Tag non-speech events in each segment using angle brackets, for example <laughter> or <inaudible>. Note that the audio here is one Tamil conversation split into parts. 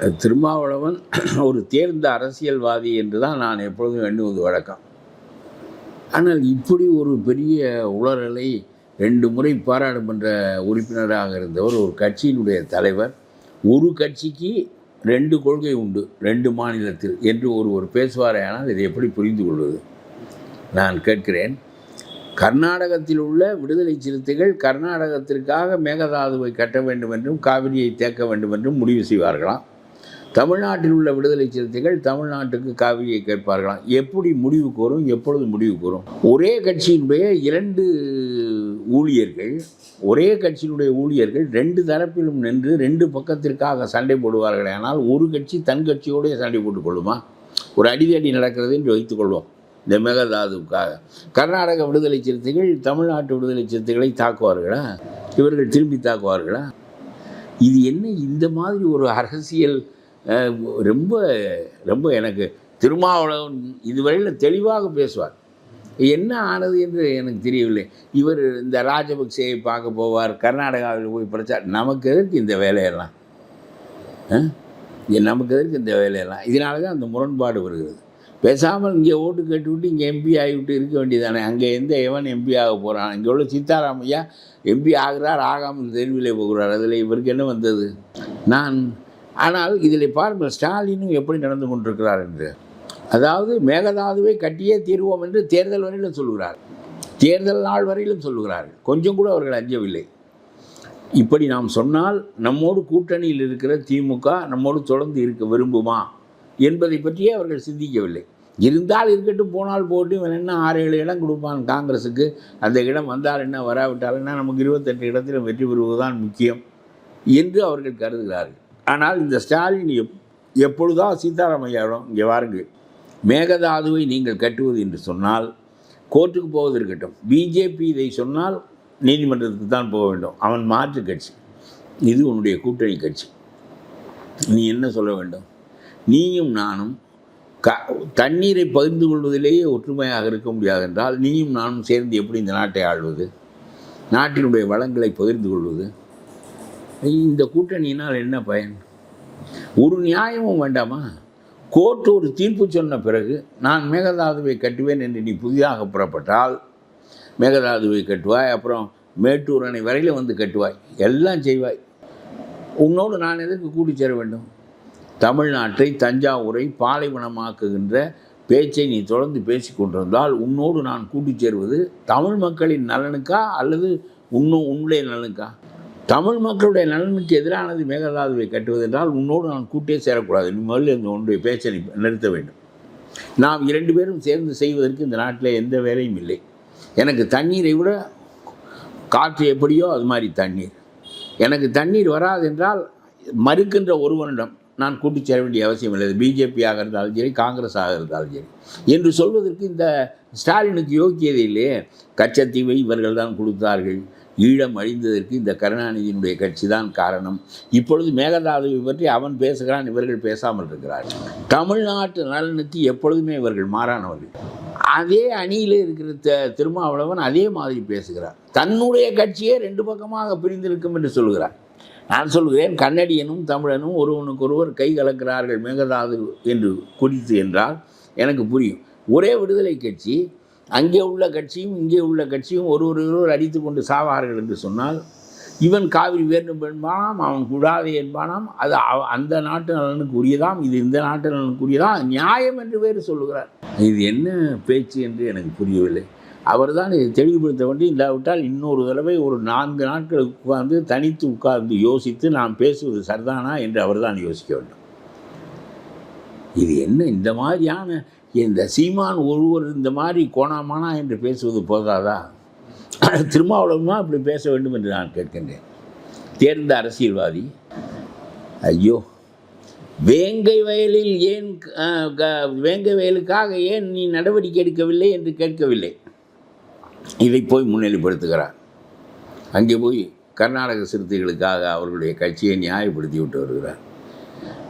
திருமாவளவன் <clears throat> ஒரு தேர்ந்த அரசியல்வாதி என்று தான் நான் எப்பொழுதும் எண்ணுவது வழக்கம். ஆனால் இப்படி ஒரு பெரிய உளறலை ரெண்டு முறை பாராளுமன்ற உறுப்பினராக இருந்தவர் ஒரு கட்சியினுடைய தலைவர். ஒரு கட்சிக்கு ரெண்டு கொள்கை உண்டு ரெண்டு மாநிலத்தில் என்று ஒருவர் பேசுவாரேயானால் இதை எப்படி புரிந்து கொள்வது? நான் கேட்கிறேன். கர்நாடகத்தில் உள்ள விடுதலை சிறுத்தைகள் கர்நாடகத்திற்காக மேகதாதுவை கட்ட வேண்டும் என்றும் காவிரியை தேக்க வேண்டும் என்றும் முடிவு செய்வார்களாம். தமிழ்நாட்டில் உள்ள விடுதலை சிறுத்தைகள் தமிழ்நாட்டுக்கு காவிரியை கேட்பார்களாம். எப்படி முடிவு கோரும் எப்பொழுது முடிவு கூறும் ஒரே கட்சியினுடைய இரண்டு ஊழியர்கள் ஒரே கட்சியினுடைய ஊழியர்கள் ரெண்டு தரப்பிலும் நின்று ரெண்டு பக்கத்திற்காக சண்டை போடுவார்கள் ஆனால் ஒரு கட்சி தன் கட்சியோடைய சண்டை போட்டுக்கொள்ளுமா? ஒரு அடிதடி நடக்கிறது என்று வைத்துக்கொள்வோம் இந்த மேகதாதுக்காக கர்நாடக விடுதலை சிறுத்தைகள் தமிழ்நாட்டு விடுதலை சிறுத்தைகளை தாக்குவார்களா? இவர்கள் திரும்பி தாக்குவார்களா? இது என்ன இந்த மாதிரி ஒரு அரசியல் ரொம்ப ரொம்ப எனக்கு திருமாவளவன் இதுவரையில் தெளிவாக பேசுவார். என்ன ஆனது என்று எனக்கு தெரியவில்லை. இவர் இந்த ராஜபக்சேயை பார்க்க போவார் கர்நாடகாவில் போய் பிரச்சாரம் நமக்கு எதற்கு இந்த வேலையெல்லாம்? நமக்கு எதற்கு இந்த வேலையெல்லாம்? இதனால தான் அந்த முரண்பாடு வருகிறது. பேசாமல் இங்கே ஓட்டு கேட்டுவிட்டு இங்கே எம்பி ஆகிவிட்டு இருக்க வேண்டியதானே? அங்கே எந்த எவன் எம்பி ஆக போகிறான் இங்கே உள்ள சீதாராமையா எம்பி ஆகிறார் ஆகாமல் தெருவிலே போகிறார். அதில் இவருக்கு என்ன வந்தது? நான் ஆனால் இதில் பாருங்கள் ஸ்டாலினும் எப்படி நடந்து கொண்டிருக்கிறார் என்று. அதாவது மேகதாதுவை கட்டியே தீர்வோம் என்று தேர்தல் வரையிலும் சொல்கிறார் தேர்தல் நாள் வரையிலும் சொல்லுகிறார்கள் கொஞ்சம் கூட அவர்கள் அஞ்சவில்லை. இப்படி நாம் சொன்னால் நம்மோடு கூட்டணியில் இருக்கிற திமுக நம்மோடு தொடர்ந்து இருக்க விரும்புமா என்பதை பற்றியே அவர்கள் சிந்திக்கவில்லை. இருந்தால் இருக்கட்டும் போனால் போட்டு இவன் என்ன ஆறு ஏழு இடம் கொடுப்பான் காங்கிரஸுக்கு அந்த இடம் வந்தால் என்ன வராவிட்டால் என்ன? நமக்கு இருபத்தெட்டு இடத்தில் வெற்றி பெறுவதுதான் முக்கியம் என்று அவர்கள் கருதுகிறார்கள். ஆனால் இந்த ஸ்டாலின் எப் எப்பொழுதா சீதாராமையாவிடம் இங்கே வாருங்கள். மேகதாதுவை நீங்கள் கட்டுவது என்று சொன்னால் கோர்ட்டுக்கு போவது இருக்கட்டும். பிஜேபி இதை சொன்னால் நீதிமன்றத்துக்கு தான் போக வேண்டும். அவன் மாற்று கட்சி. இது உன்னுடைய கூட்டணி கட்சி. நீ என்ன சொல்ல வேண்டும்? நீயும் நானும் க தண்ணீரை பகிர்ந்து கொள்வதிலேயே ஒற்றுமையாக இருக்க முடியாது என்றால் நீயும் நானும் சேர்ந்து எப்படி இந்த நாட்டை ஆள்வது? நாட்டினுடைய வளங்களை பகிர்ந்து கொள்வது? இந்த கூட்டணியினால் என்ன பயன்? ஒரு நியாயமும் வேண்டாமா? கோர்ட் ஒரு தீர்ப்பு சொன்ன பிறகு நான் மேகதாதுவை கட்டுவேன் என்று நீ புதிதாக புறப்பட்டால் மேகதாதுவை கட்டுவாய் அப்புறம் மேட்டூர் அணை வரையில் வந்து கட்டுவாய் எல்லாம் செய்வாய். உன்னோடு நான் எதற்கு கூட்டி சேர வேண்டும்? தமிழ்நாட்டை தஞ்சாவூரை பாலைவனமாக்குகின்ற பேச்சை நீ தொடர்ந்து பேசி கொண்டிருந்தால் உன்னோடு நான் கூட்டி சேருவது தமிழ் மக்களின் நலனுக்கா அல்லது உன்னும் உன்னுடைய நலனுக்கா? தமிழ் மக்களுடைய நலனுக்கு எதிரானது மேகதாதுவை கட்டுவது என்றால் உன்னோடு நான் கூட்டே சேரக்கூடாது. நீ முதல்ல இந்த உன்னுடைய பேச்சை நிறுத்த வேண்டும். நாம் இரண்டு பேரும் சேர்ந்து செய்வதற்கு இந்த நாட்டில் எந்த வேலையும் இல்லை. எனக்கு தண்ணீரை விட காற்று எப்படியோ அது மாதிரி தண்ணீர். எனக்கு தண்ணீர் வராது என்றால் மறுக்கின்ற ஒருவனிடம் நான் கூட்டிச் சேர வேண்டிய அவசியம் இல்லை. பிஜேபியாக இருந்தாலும் சரி காங்கிரஸாக இருந்தாலும் சரி. என்று சொல்வதற்கு இந்த ஸ்டாலினுக்கு யோக்கியதை இல்லையே. கச்சத்தீவை இவர்கள் தான் கொடுத்தார்கள். ஈழம் அழிந்ததற்கு இந்த கருணாநிதியினுடைய கட்சி தான் காரணம். இப்பொழுது மேகதாதுவை பற்றி அவன் பேசுகிறான் இவர்கள் பேசாமல் இருக்கிறார்கள். தமிழ்நாட்டு நலனுக்கு எப்பொழுதுமே இவர்கள் மாறானவர்கள். அதே அணியில் இருக்கிற த- திருமாவளவன் அதே மாதிரி பேசுகிறார். தன்னுடைய கட்சியே ரெண்டு பக்கமாக பிரிந்திருக்கும் என்று சொல்கிறார். நான் சொல்கிறேன் கன்னடியனும் தமிழனும் ஒருவனுக்கொருவர் கை கலக்கிறார்கள் மேகதாது என்று குறித்து என்றால் எனக்கு புரியும். ஒரே விடுதலை கட்சி அங்கே உள்ள கட்சியும் இங்கே உள்ள கட்சியும் ஒரு ஒருவர் அடித்து கொண்டு சாவார்கள் என்று சொன்னால் இவன் காவிரி வேண்டும் என்பானாம் அவன் கூடாது என்பானாம் அது அவ- அந்த நாட்டு நலனுக்கு உரியதாம் இது இந்த நாட்டு நலனுக்கு உரியதாம் நியாயம் என்று வேறு சொல்லுகிறார். இது என்ன பேச்சு என்று எனக்கு புரியவில்லை. அவர்தான் இதை தெளிவுபடுத்த வேண்டி இல்லாவிட்டால் இன்னொரு தடவை ஒரு நான்கு நாட்கள் உட்கார்ந்து தனித்து உட்கார்ந்து யோசித்து நாம் பேசுவது சரிதானா என்று அவர்தான் யோசிக்க வேண்டும். இது என்ன இந்த மாதிரியான இந்த சீமான் ஒருவர் இந்த மாதிரி கோணாமானா என்று பேசுவது போதாதா? திருமாவளவனா இப்படி பேச வேண்டும் என்று நான் கேட்கின்றேன். தேர்ந்த அரசியல்வாதி. ஐயோ வேங்கை வயலில் ஏன் க- வேங்கை வயலுக்காக ஏன் நீ நடவடிக்கை எடுக்கவில்லை என்று கேட்கவில்லை? இதை போய் முன்னிலைப்படுத்துகிறார். அங்கே போய் கர்நாடக சிறுத்தைகளுக்காக அவர்களுடைய கட்சியை நியாயப்படுத்தி விட்டு வருகிறார்.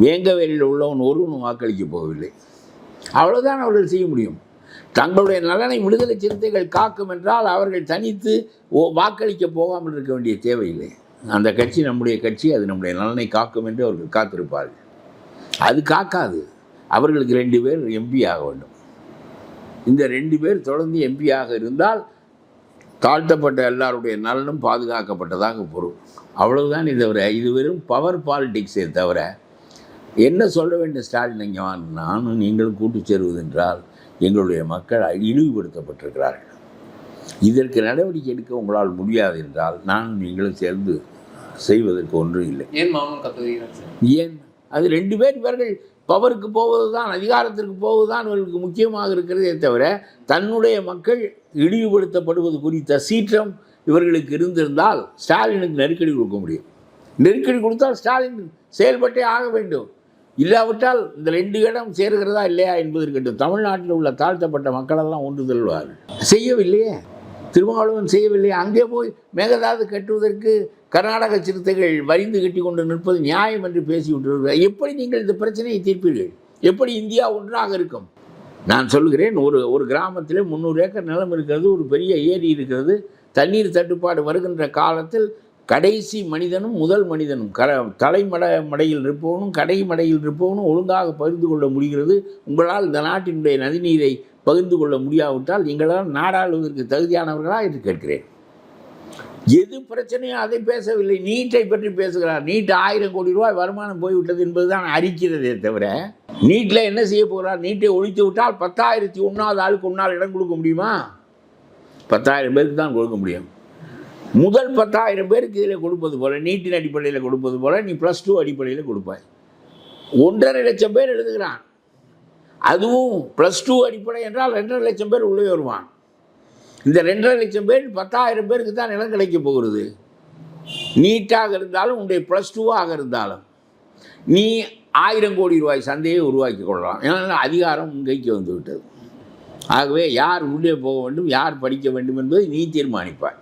வேங்கவேலில் உள்ளவன் ஒருவனும் வாக்களிக்க போகவில்லை. அவ்வளவுதான் அவர்கள் செய்ய முடியும். தங்களுடைய நலனை விடுதலை சிறுத்தைகள் காக்கும் என்றால் அவர்கள் தனித்து ஓ வாக்களிக்க போகாமல் இருக்க வேண்டிய தேவையில்லை. அந்த கட்சி நம்முடைய கட்சி அது நம்முடைய நலனை காக்கும் என்று அவர்கள் காத்திருப்பார்கள். அது காக்காது. அவர்களுக்கு ரெண்டு பேர் எம்பி ஆக வேண்டும். இந்த ரெண்டு பேர் தொடர்ந்து எம்பியாக இருந்தால் தாழ்த்தப்பட்ட எல்லாருடைய நலனும் பாதுகாக்கப்பட்டதாக பொருள். அவ்வளவுதான் இதை தவிர இது வெறும் பவர் பாலிடிக்ஸே தவிர என்ன சொல்ல வேண்டும் ஸ்டாலின் இங்கே நானும் நீங்களும் கூட்டு சேருவது என்றால் எங்களுடைய மக்கள் இழிவுபடுத்தப்பட்டிருக்கிறார்கள். இதற்கு நடவடிக்கை எடுக்க உங்களால் முடியாது என்றால் நானும் நீங்களும் சேர்ந்து செய்வதற்கு ஒன்றும் இல்லை. ஏன் மௌனம் கத்துகிறார் சார்? ஏன்? அது ரெண்டு பேர் இவர்கள் பவருக்கு போவது தான் அதிகாரத்திற்கு போவது தான் இவர்களுக்கு முக்கியமாக இருக்கிறதே தவிர தன்னுடைய மக்கள் இழிவுபடுத்தப்படுவது குறித்த சீற்றம் இவர்களுக்கு இருந்திருந்தால் ஸ்டாலினுக்கு நெருக்கடி கொடுக்க முடியும். நெருக்கடி கொடுத்தால் ஸ்டாலின் செயல்பட்டே ஆக வேண்டும். இல்லாவிட்டால் இந்த ரெண்டு இடம் சேருகிறதா இல்லையா என்பது இருக்கட்டும் தமிழ்நாட்டில் உள்ள தாழ்த்தப்பட்ட மக்களெல்லாம் ஒன்று செல்வார்கள் செய்யவில்லையே. திருமாவளவன் செய்யவில்லையே. அங்கே போய் மேகதாது கட்டுவதற்கு கர்நாடக சிறுத்தைகள் வரிந்து கட்டி கொண்டு நிற்பது நியாயம் என்று பேசிவிட்டு எப்படி நீங்கள் இந்த பிரச்சனையை தீர்ப்பீர்கள்? எப்படி இந்தியா ஒன்றாக இருக்கும்? நான் சொல்கிறேன் ஒரு ஒரு கிராமத்தில் முந்நூறு ஏக்கர் நிலம் இருக்கிறது ஒரு பெரிய ஏரி இருக்கிறது தண்ணீர் தட்டுப்பாடு வருகின்ற காலத்தில் கடைசி மனிதனும் முதல் மனிதனும். க தலைமட மடையில் இருப்பவனும் கடை மடையில் இருப்பவனும் ஒழுங்காக பகிர்ந்து கொள்ள முடிகிறது. உங்களால் இந்த நாட்டினுடைய நதிநீரை பகிர்ந்து கொள்ள முடியாவிட்டால் எங்களால் நாடாளுவதற்கு தகுதியானவர்களா என்று கேட்கிறேன். எது பிரச்சனையோ அதை பேசவில்லை. நீட்டை பற்றி பேசுகிறார். நீட் ஆயிரம் கோடி ரூபாய் வருமானம் போய்விட்டது என்பதுதான் அறிக்கிறதே தவிர நீட்டில் என்ன செய்ய போகிறார்? நீட்டை ஒழித்து விட்டால் பத்தாயிரத்தி ஒன்றாவது ஆளுக்கு ஒன்றால் இடம் கொடுக்க முடியுமா? பத்தாயிரம் பேருக்கு தான் கொடுக்க முடியும். முதல் பத்தாயிரம் பேருக்கு இதில் கொடுப்பது போல் நீட்டின் அடிப்படையில் கொடுப்பது போல நீ ப்ளஸ் டூ அடிப்படையில் கொடுப்பாய். ஒன்றரை லட்சம் பேர் எழுதுகிறான். அதுவும் ப்ளஸ் டூ அடிப்படை என்றால் ரெண்டரை லட்சம் பேர் உள்ளே வருவான். இந்த ரெண்டரை லட்சம் பேர் பத்தாயிரம் பேருக்கு தான் நிலம் கிடைக்க போகிறது. நீட்டாக இருந்தாலும் உன்னுடைய ப்ளஸ் டூவாக இருந்தாலும் நீ ஆயிரம் கோடி ரூபாய் சந்தையை உருவாக்கி கொள்ளலாம். ஏன்னா அதிகாரம் உன் கைக்கு வந்து விட்டது ஆகவே யார் உள்ளே போக வேண்டும் யார் படிக்க வேண்டும் என்பதை நீ தீர்மானிப்பாய்.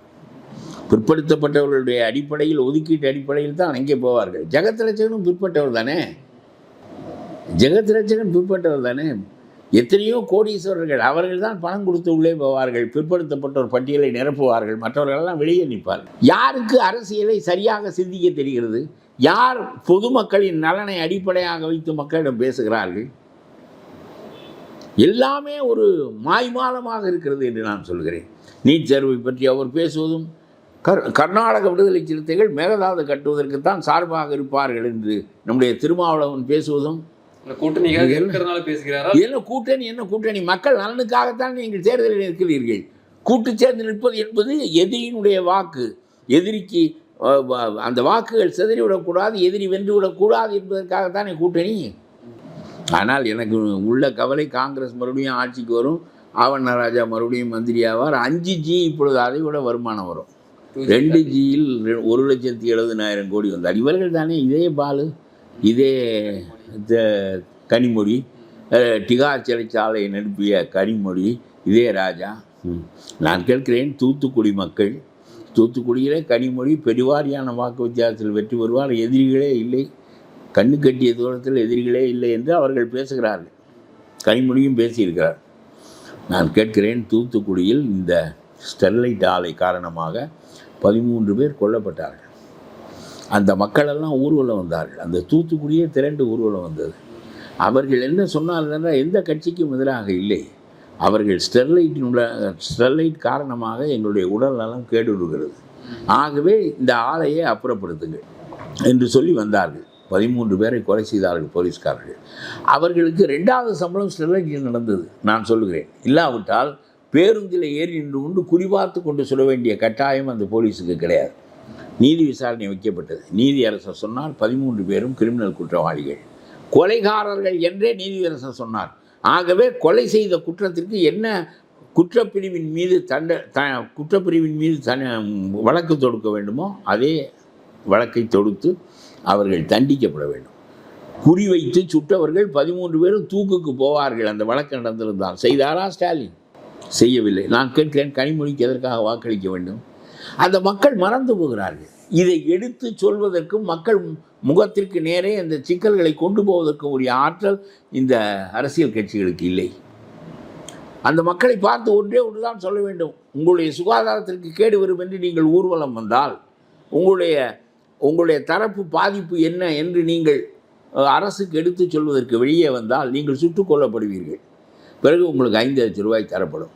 பிற்படுத்தப்பட்டவர்களுடைய அடிப்படையில் ஒதுக்கீட்டு அடிப்படையில் தான் அங்கே போவார்கள். ஜெகத்ரட்சகனும் பிற்பட்டவர் தானே? ஜெகத்ரட்சகன் பிற்பட்டவர் தானே? எத்தனையோ கோடீஸ்வரர்கள் அவர்கள் தான் பணம் கொடுத்து உள்ளே போவார்கள். பிற்படுத்தப்பட்டோர் பட்டியலை நிரப்புவார்கள். மற்றவர்களெல்லாம் வெளியே நிற்பார்கள். யாருக்கு அரசியலை சரியாக சிந்திக்க தெரிகிறது? யார் பொதுமக்களின் நலனை அடிப்படையாக வைத்து மக்களிடம் பேசுகிறார்கள்? எல்லாமே ஒரு மாய்மாலமாக இருக்கிறது என்று நான் சொல்கிறேன். நீட் தேர்வை பற்றி அவர் பேசுவதும் கர் கர்நாடக விடுதலை சிறுத்தைகள் மேகதாது கட்டுவதற்குத்தான் சார்பாக இருப்பார்கள் என்று நம்முடைய திருமாவளவன் பேசுவதும் பேசுகிறாரா? என்ன கூட்டணி என்ன கூட்டணி? மக்கள் நலனுக்காகத்தான் நீங்கள் தேர்தலில் இருக்கிறீர்கள் கூட்டு சேர்ந்து நிற்பது என்பது எதிரியினுடைய வாக்கு. எதிரிக்கு அந்த வாக்குகள் சிதறிவிடக்கூடாது எதிரி வென்று விடக்கூடாது என்பதற்காகத்தானே கூட்டணி. ஆனால் எனக்கு உள்ள கவலை காங்கிரஸ் மறுபடியும் ஆட்சிக்கு வரும் ஆவண்ண ராஜா மறுபடியும் மந்திரி ஆவார். அஞ்சு ஜி இப்பொழுது அதை விட வருமானம் வரும். ரெண்டு ஜியில் ரெ- ஒரு லட்சத்தி எழுபதினாயிரம் கோடி வந்தார் இவர்கள் தானே இதே பாலு இதே கனிமொழி டிகார் சிறைச்சாலை நிரப்பிய கனிமொழி இதே ராஜா. நான் கேட்கிறேன் தூத்துக்குடி மக்கள் தூத்துக்குடியிலே கனிமொழி பெருவாரியான வாக்கு வித்தியாசத்தில் வெற்றி பெறுவார் எதிரிகளே இல்லை கண்ணு கட்டிய தூரத்தில் எதிரிகளே இல்லை என்று அவர்கள் பேசுகிறார்கள். கனிமொழியும் பேசியிருக்கிறார். நான் கேட்கிறேன் தூத்துக்குடியில் இந்த ஸ்டெர்லைட் ஆலை காரணமாக பதிமூன்று பேர் கொல்லப்பட்டார்கள். அந்த மக்களெல்லாம் ஊர்வலம் வந்தார்கள். அந்த தூத்துக்குடியே திரண்டு ஊர்வலம் வந்தது. அவர்கள் என்ன சொன்னார்கள் எந்த கட்சிக்கும் எதிராக இல்லை. அவர்கள் ஸ்டெர்லைட்டினுடைய ஸ்டெர்லைட் காரணமாக எங்களுடைய உடல் நலம் கேடுவிடுகிறது ஆகவே இந்த ஆலையை அப்புறப்படுத்துங்கள் என்று சொல்லி வந்தார்கள். பதிமூன்று பேரை கொலை செய்தார்கள் போலீஸ்காரர்கள். அவர்களுக்கு ரெண்டாவது சம்பளம் ஸ்டெர்லைட்டில் நடந்தது. நான் சொல்லுகிறேன். இல்லாவிட்டால் பேருந்தில் ஏறி நின்று கொண்டு குறிபார்த்து கொண்டு சொல்ல வேண்டிய கட்டாயம் அந்த போலீஸுக்கு கிடையாது. நீதி விசாரணை வைக்கப்பட்டது. நீதியரசர் சொன்னால் சொன்னார் பதிமூன்று பேரும் கிரிமினல் குற்றவாளிகள். கொலைகாரர்கள் என்றே நீதியரசர் சொன்னார். ஆகவே கொலை செய்த குற்றத்திற்கு என்ன குற்றப்பிரிவின் மீது தண்ட த குற்றப்பிரிவின் மீது தன் வழக்கு தொடுக்க வேண்டுமோ அதே வழக்கை தொடுத்து அவர்கள் தண்டிக்கப்பட வேண்டும். குறிவைத்து சுட்டவர்கள் பதிமூன்று பேரும் தூக்குக்கு போவார்கள். அந்த வழக்கு நடந்திருந்தால். செய்தாரா ஸ்டாலின்? செய்யவில்லை. நான் கேட்கிறேன் கனிமொழிக்கு எதற்காக வாக்களிக்க வேண்டும்? அந்த மக்கள் மறந்து போகிறார்கள். இதை எடுத்து சொல்வதற்கும் மக்கள் முகத்திற்கு நேரே அந்த சிக்கல்களை கொண்டு போவதற்கும் உரிய ஆற்றல் இந்த அரசியல் கட்சிகளுக்கு இல்லை. அந்த மக்களை பார்த்து ஒன்றே ஒன்று தான் சொல்ல வேண்டும். உங்களுடைய சுகாதாரத்திற்கு கேடு வரும் என்று நீங்கள் ஊர்வலம் வந்தால் உங்களுடைய உங்களுடைய தரப்பு பாதிப்பு என்ன என்று நீங்கள் அரசுக்கு எடுத்துச் சொல்வதற்கு வெளியே வந்தால் நீங்கள் சுட்டுக் கொல்லப்படுவீர்கள். பிறகு உங்களுக்கு ஐந்து லட்சம் ரூபாய் தரப்படும்.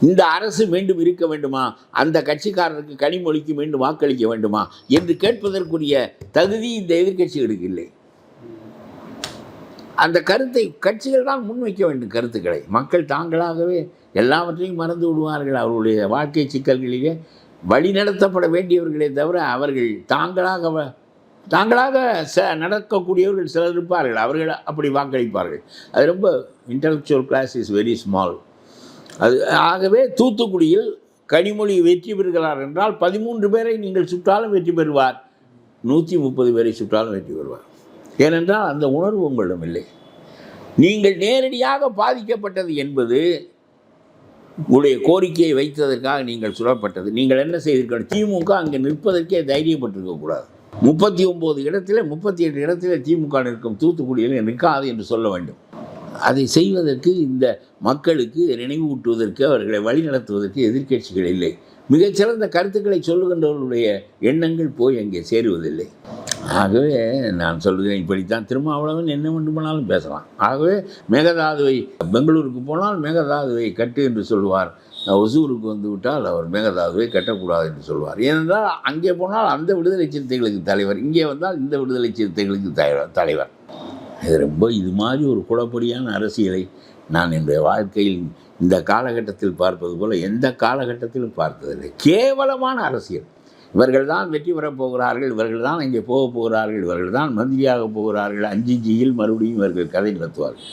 இந்த அரசு மீண்டும் இருக்க வேண்டுமா? அந்த கட்சிக்காரருக்கு கனிமொழிக்கு மீண்டும் வாக்களிக்க வேண்டுமா? என்று கேட்பதற்குரிய தகுதி இந்த எதிர்க்கட்சிகளுக்கு இல்லை. அந்த கருத்தை கட்சிகள் தான் முன்வைக்க வேண்டும் கருத்துக்களை. மக்கள் தாங்களாகவே எல்லாவற்றையும் மறந்து விடுவார்கள். அவர்களுடைய வாழ்க்கை சிக்கல்களிலே வழிநடத்தப்பட வேண்டியவர்களே தவிர அவர்கள் தாங்களாக தாங்களாக ச நடக்கக்கூடியவர்கள் சிலர் இருப்பார்கள். அவர்கள் அப்படி வாக்களிப்பார்கள். அது ரொம்ப intellectual class is very small அது ஆகவே தூத்துக்குடியில் கனிமொழி வெற்றி பெறுகிறார் என்றால் பதிமூன்று பேரை நீங்கள் சுற்றாலும் வெற்றி பெறுவார். நூற்றி முப்பது பேரை சுற்றாலும் வெற்றி பெறுவார். ஏனென்றால் அந்த உணர்வு உங்களிடம் இல்லை. நீங்கள் நேரடியாக பாதிக்கப்பட்டது என்பது உங்களுடைய கோரிக்கையை வைத்ததற்காக நீங்கள் சுடப்பட்டது. நீங்கள் என்ன செய்திருக்கணும் திமுக அங்கே நிற்பதற்கே தைரியப்பட்டிருக்கக்கூடாது முப்பத்தி ஒம்பது இடத்துல முப்பத்தி எட்டு இடத்துல திமுக நிற்கும் தூத்துக்குடியில் நிற்காது என்று சொல்ல வேண்டும். அதை செய்வதற்கு இந்த மக்களுக்கு நினைவூட்டுவதற்கு அவர்களை வழிநடத்துவதற்கு எதிர்க்கட்சிகள் இல்லை. மிகச்சிறந்த கருத்துக்களை சொல்லுகின்றவர்களுடைய எண்ணங்கள் போய் அங்கே சேருவதில்லை. ஆகவே நான் சொல்கிறேன் இப்படித்தான் திருமாவளவன் என்ன வேண்டுமானாலும் பேசலாம். ஆகவே மேகதாதுவை பெங்களூருக்கு போனால் மேகதாதுவை கட்டு என்று சொல்வார் ஒசூருக்கு வந்து விட்டால் அவர் மேகதாதுவை கட்டக்கூடாது என்று சொல்வார் ஏனென்றால் அங்கே போனால் அந்த விடுதலை சிறுத்தைகளுக்கு தலைவர் இங்கே வந்தால் இந்த விடுதலை சிறுத்தைகளுக்கு தலைவர் தலைவர். இது ரொம்ப இது மாதிரி ஒரு குழப்படியான அரசியலை நான் என்னுடைய வாழ்க்கையில் இந்த காலகட்டத்தில் பார்ப்பது போல் எந்த காலகட்டத்திலும் பார்த்ததில்லை. கேவலமான அரசியல். இவர்கள் தான் வெற்றி பெறப் போகிறார்கள் இவர்கள் தான் இங்கே போகப் போகிறார்கள் இவர்கள் தான் மந்திரியாக போகிறார்கள் அஞ்சு ஜியில் மறுபடியும் இவர்கள் கதை நடத்துவார்கள்.